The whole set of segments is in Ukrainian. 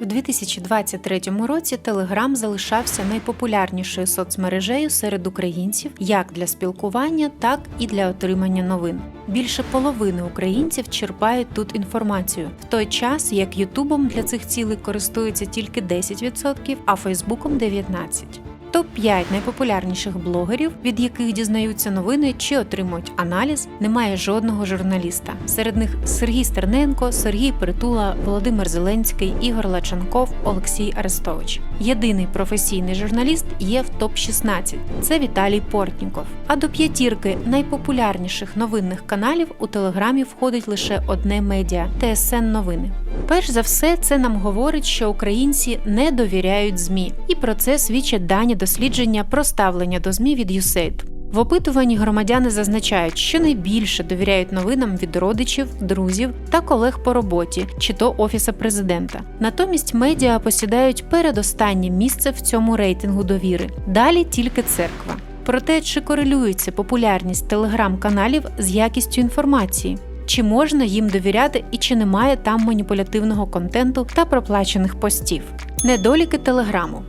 В 2023 році Телеграм залишався найпопулярнішою соцмережею серед українців як для спілкування, так і для отримання новин. Більше половини українців черпають тут інформацію, в той час як Ютубом для цих цілей користується тільки 10%, а Фейсбуком 19%. Топ-5 найпопулярніших блогерів, від яких дізнаються новини чи отримують аналіз, немає жодного журналіста. Серед них Сергій Стерненко, Сергій Притула, Володимир Зеленський, Ігор Лачанков, Олексій Арестович. Єдиний професійний журналіст є в топ-16 – це Віталій Портніков. А до п'ятірки найпопулярніших новинних каналів у телеграмі входить лише одне медіа ТСН Новини. Перш за все, це нам говорить, що українці не довіряють ЗМІ, і про це свідчать дані дослідження про ставлення до ЗМІ від USAID. В опитуванні громадяни зазначають, що найбільше довіряють новинам від родичів, друзів та колег по роботі, чи то офіса президента. Натомість медіа посідають передостаннє місце в цьому рейтингу довіри. Далі тільки церква. Про те, чи корелюється популярність телеграм-каналів з якістю інформації, чи можна їм довіряти і чи немає там маніпулятивного контенту та проплачених постів. Недоліки телеграму,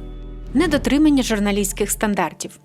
недотримання журналістських стандартів.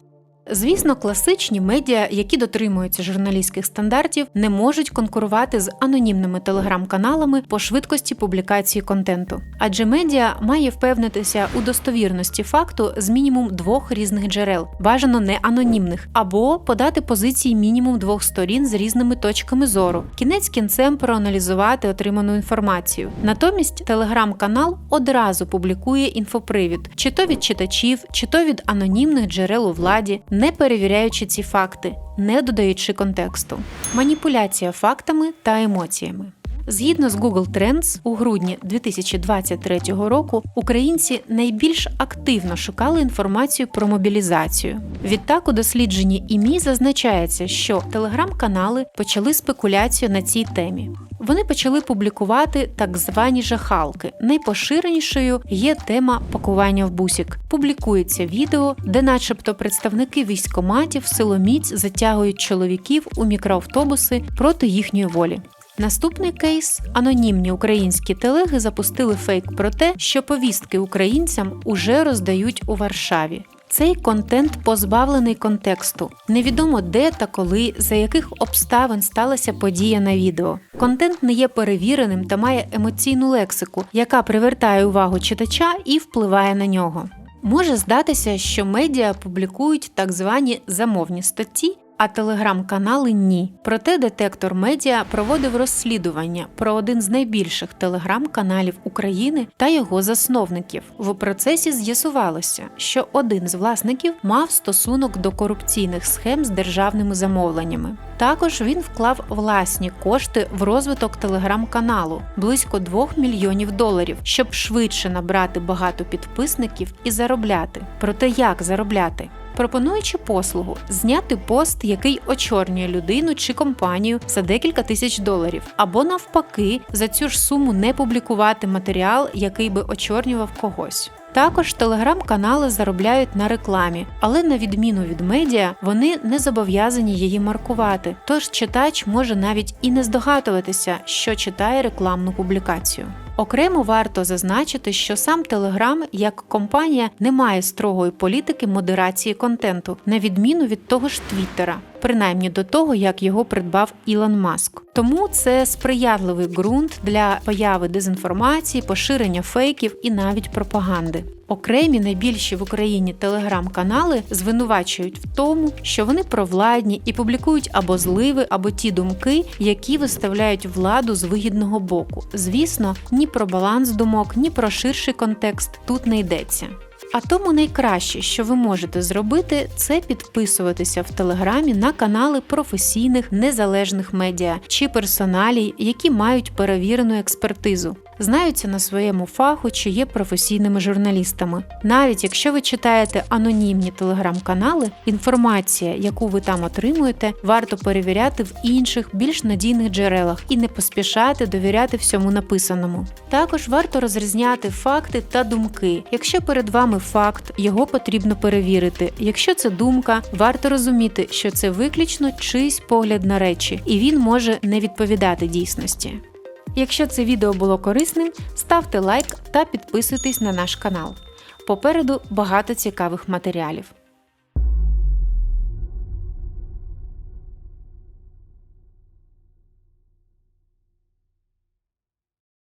Звісно, класичні медіа, які дотримуються журналістських стандартів, не можуть конкурувати з анонімними телеграм-каналами по швидкості публікації контенту. Адже медіа має впевнитися у достовірності факту з мінімум двох різних джерел, бажано не анонімних, або подати позиції мінімум двох сторін з різними точками зору, кінець кінцем проаналізувати отриману інформацію. Натомість телеграм-канал одразу публікує інфопривід, чи то від читачів, чи то від анонімних джерел у владі не перевіряючи ці факти, не додаючи контексту, маніпуляція фактами та емоціями. Згідно з Google Trends, у грудні 2023 року українці найбільш активно шукали інформацію про мобілізацію. Відтак у дослідженні ІМІ зазначається, що телеграм-канали почали спекуляцію на цій темі. Вони почали публікувати так звані жахалки. Найпоширенішою є тема пакування в бусік. Публікується відео, де, начебто, представники військоматів силоміць затягують чоловіків у мікроавтобуси проти їхньої волі. Наступний кейс анонімні українські телеги запустили фейк про те, що повістки українцям уже роздають у Варшаві. Цей контент позбавлений контексту. Невідомо де та коли, за яких обставин сталася подія на відео. Контент не є перевіреним та має емоційну лексику, яка привертає увагу читача і впливає на нього. Може здатися, що медіа публікують так звані замовні статті, а телеграм-канали ні. Проте детектор медіа проводив розслідування про один з найбільших телеграм-каналів України та його засновників. В процесі з'ясувалося, що один з власників мав стосунок до корупційних схем з державними замовленнями. Також він вклав власні кошти в розвиток телеграм-каналу близько 2 мільйонів доларів, щоб швидше набрати багато підписників і заробляти. Проте як заробляти? Пропонуючи послугу зняти пост, який очорнює людину чи компанію за декілька тисяч доларів, або навпаки, за цю ж суму не публікувати матеріал, який би очорнював когось. Також телеграм-канали заробляють на рекламі, але на відміну від медіа, вони не зобов'язані її маркувати. Тож читач може навіть і не здогадуватися, що читає рекламну публікацію. Окремо варто зазначити, що сам Telegram як компанія не має строгої політики модерації контенту, на відміну від того ж Твіттера, принаймні до того, як його придбав Ілон Маск. Тому це сприятливий ґрунт для появи дезінформації, поширення фейків і навіть пропаганди. Окремі найбільші в Україні телеграм-канали звинувачують в тому, що вони провладні і публікують або зливи, або ті думки, які виставляють владу з вигідного боку. Звісно, ні про баланс думок, ні про ширший контекст тут не йдеться. А тому найкраще, що ви можете зробити, це підписуватися в телеграмі на канали професійних незалежних медіа чи персоналій, які мають перевірену експертизу знаються на своєму фаху чи є професійними журналістами. Навіть якщо ви читаєте анонімні телеграм-канали, інформація, яку ви там отримуєте, варто перевіряти в інших більш надійних джерелах і не поспішати довіряти всьому написаному. Також варто розрізняти факти та думки. Якщо перед вами факт, його потрібно перевірити. Якщо це думка, варто розуміти, що це виключно чийсь погляд на речі, і він може не відповідати дійсності. Якщо це відео було корисним, ставте лайк та підписуйтесь на наш канал. Попереду багато цікавих матеріалів.